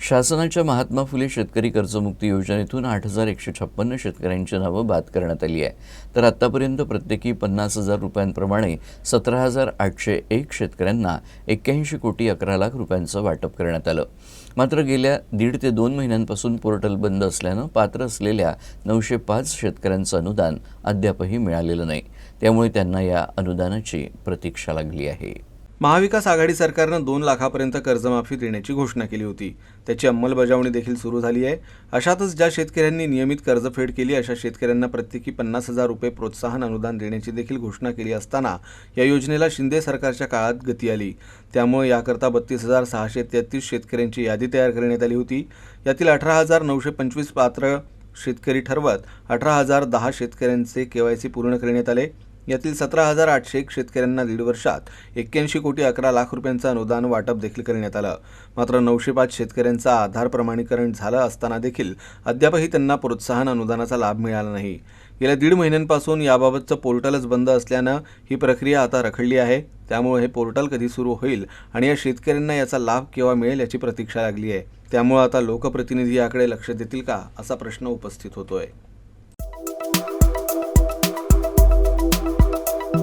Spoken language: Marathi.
शासनाच्या महात्मा फुले शेतकरी कर्जमुक्ती योजनेतून आठ हजार एकशे छप्पन्न शेतकऱ्यांची नावं बाद करण्यात आली आहे. तर आत्तापर्यंत प्रत्येकी पन्नास हजार रुपयांप्रमाणे सतरा हजार आठशे एक शेतकऱ्यांना एक्क्याऐंशी कोटी अकरा लाख रुपयांचं वाटप करण्यात आलं. मात्र गेल्या दीड ते दोन महिन्यांपासून पोर्टल बंद असल्यानं पात्र असलेल्या नऊशे पाच शेतकऱ्यांचं अनुदान अद्यापही मिळालेलं नाही. त्यामुळे त्यांना या अनुदानाची प्रतीक्षा लागली आहे. महाविकास आघाडी सरकारनं दोन लाखापर्यंत कर्जमाफी देण्याची घोषणा केली होती. त्याची अंमलबजावणी देखील सुरू झाली आहे. अशातच ज्या शेतकऱ्यांनी नियमित कर्जफेड केली अशा शेतकऱ्यांना प्रत्येकी पन्नास हजार रुपये प्रोत्साहन अनुदान देण्याची देखील घोषणा केली असताना या योजनेला शिंदे सरकारच्या काळात गती आली. त्यामुळे याकरता बत्तीस हजार सहाशे तेहतीस शेतकऱ्यांची यादी तयार करण्यात आली होती. यातील अठरा हजार नऊशे पंचवीस पात्र शेतकरी ठरवत अठरा हजार दहा शेतकऱ्यांचे के वाय सी पूर्ण करण्यात आले. यातील सतरा हजार आठशे एक शेतकऱ्यांना दीड वर्षात एक्क्याऐंशी कोटी अकरा लाख रुपयांचं अनुदान वाटप देखील करण्यात आलं. मात्र नऊशे पाच शेतकऱ्यांचं आधार प्रमाणीकरण झालं असताना देखील अद्यापही त्यांना प्रोत्साहन अनुदानाचा लाभ मिळाला नाही. गेल्या दीड महिन्यांपासून याबाबतचं पोर्टलच बंद असल्यानं ही प्रक्रिया आता रखडली आहे. त्यामुळे हे पोर्टल कधी सुरू होईल आणि या शेतकऱ्यांना याचा लाभ केव्हा मिळेल याची प्रतीक्षा लागली आहे. त्यामुळे आता लोकप्रतिनिधी याकडे लक्ष देतील का असा प्रश्न उपस्थित होतोय.